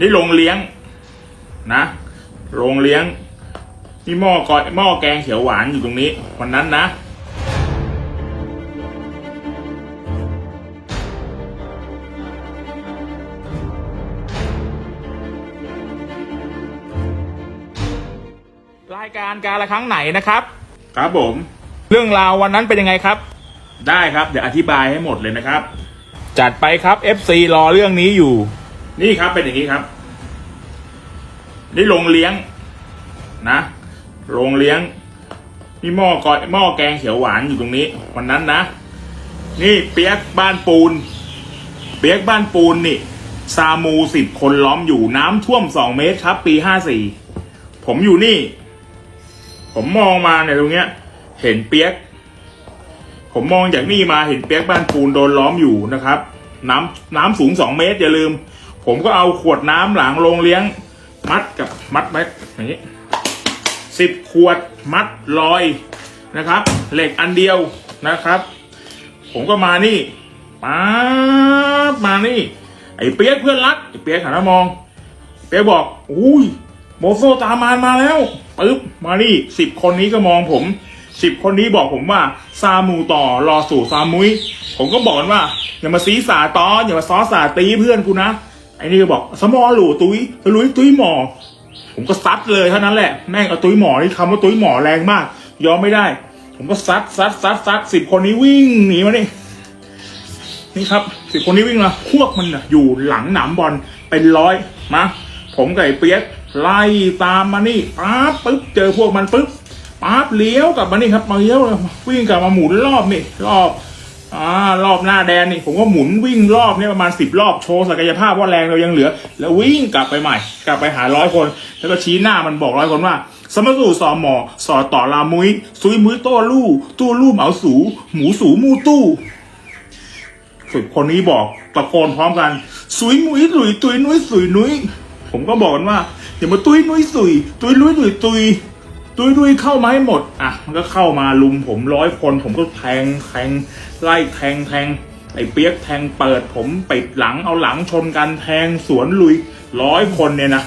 นี่โรงเลี้ยงนะโรงเลี้ยงนี่หม้อกอยหม้อแกงเขียวหวานอยู่ตรงนี้ วันนั้นนะรายการการละครั้งไหนนะครับ ครับผม เรื่องราววันนั้นเป็นยังไงครับ ได้ครับ เดี๋ยวอธิบายให้หมดเลยนะครับ จัดไปครับ FC รอเรื่องนี้อยู่ นี่ครับเป็นอย่างนี้ครับ นี่โรงเลี้ยงนะโรงเลี้ยงนี่หม้อกอยหม้อแกงเขียวหวานอยู่ตรงนี้วันนั้นนะ นี่เปียกบ้านปูน เปียกบ้านปูนนี่ซามูสิบคนล้อมอยู่น้ำท่วมสองเมตรครับ ปีห้าสี่ผมอยู่นี่ ผมมองมาเนี่ยตรงเนี้ย เห็นเปียก ผมมองจากนี่มาเห็นเปียกบ้านปูนโดนล้อมอยู่นะครับ น้ำน้ำสูงสองเมตรอย่าลืม ผมก็เอาขวดน้ำหลังโรงเลี้ยง มัดกับมัดไว้อย่างนี้สิบขวดมัดลอยนะครับ เหล็กอันเดียวนะครับ ผมก็มานี่ป๊าบมานี่ ไอ้เปียกเพื่อนรักไอ้เปียกหันมามอง เปียกบอก อุ้ยโมโซตามานมาแล้วปึ๊บมานี่สิบคนนี้ก็มองผมสิบคนนี้บอกผมว่าซามูต่อรอสู่ซามุย ผมก็บอกว่า อย่ามาซีสาตออย่ามาซอสาตีเพื่อนกูนะ ไอ้นี่ก็บอกสมอหลูตุ้ยลุยตุ้ยหมอ ผมก็ซัดเลยเท่านั้นแหละแม่งเอาตุ้ยหมอนี่คำว่าตุ้ยหมอแรงมาก ยอมไม่ได้ ผมก็ซัดซัดซัดซัดสิบคนนี้วิ่งหนีมานี่นี่ครับสิบคนนี้วิ่งมาพวกมันนะอยู่หลังหนามบอลเป็นร้อยมาผมกับไอ้เปียกไล่ตามมานี่ปั๊บปึ๊บเจอพวกมันปึ๊บปั๊บเลี้ยวกลับมานี่ครับมาเลี้ยววิ่งกลับมาหมุนรอบนี่รอบ อ่ารอบหน้าแดนนี่ผมก็หมุนวิ่งรอบเนี่ยประมาณสิบรอบโชว์ศักยภาพว่าแรงเรายังเหลือ แล้ววิ่งกลับไปใหม่ กลับไปหาร้อยคน แล้วก็ชี้หน้ามันบอกร้อยคนว่า สมสู่สอหมอสอต่อลามุยซุยมุยโต้ลู่ตู้ลู่เหมาสู หมูสูมูตู้สิบคนนี้บอกตะโกนพร้อมกัน สุยมุยสุยตุยนุ้ยสุยนุ้ยผมก็บอกกันว่าอย่ามาตุยนุ้ยสุยตุยนุยตุยตุย ตุยนุ้ยเข้ามาให้หมด อะ มันก็เข้ามาลุมผมร้อยคน ผมก็แทงแทงไล่แทงแทงไอ้เปียกแทงเปิด ผมปิดหลังเอาหลังชนกันแทงสวนลุยร้อยคนเนี่ยนะ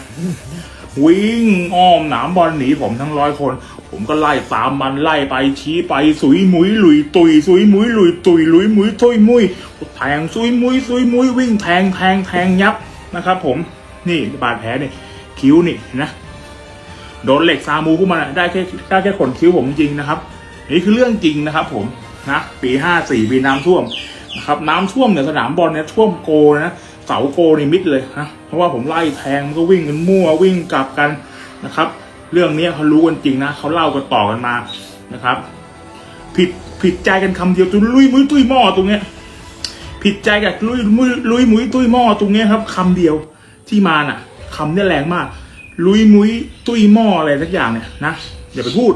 วิ่งอ้อมหนามบอลหนีผมทั้งร้อยคน ผมก็ไล่ตามมันไล่ไปชี้ไปสุยมุยลุยตุยสุยมุยลุยตุยลุยมุยตุยมุยแทงสุยมุยสุยมุยวิ่งแทงแทงแทงยับนะครับ ผมนี่บาดแผลนี่คิ้วนี่นะ โดนเหล็กซามูเข้ามาได้แค่ได้แค่ขนคิ้วผมจริงนะครับ นี่คือเรื่องจริงนะครับ ผมนะปีห้าสี่ปีน้ำท่วมนะครับน้ำท่วมเนี่ยสนามบอลเนี่ยท่วมโกนะเสาโกนี่มิดเลยนะเพราะว่าผมไล่แทงมันก็วิ่งกันมั่ววิ่งกลับกันนะครับ เรื่องนี้เขารู้กันจริงนะเขาเล่ากันต่อกันมานะครับ ผิดผิดใจกันคำเดียวตุลุยมุ้ยตุ้ยหม้อตรงเนี้ยผิดใจกับลุยมุ้ยลุยมุ้ยตุ้ยหม้อตรงเนี้ยครับคำเดียวที่มาน่ะคำเนี่ยแรงมาก ลุยมุ้ยตุ้ยหม้ออะไรสักอย่างเนี่ยนะอย่าไปพูด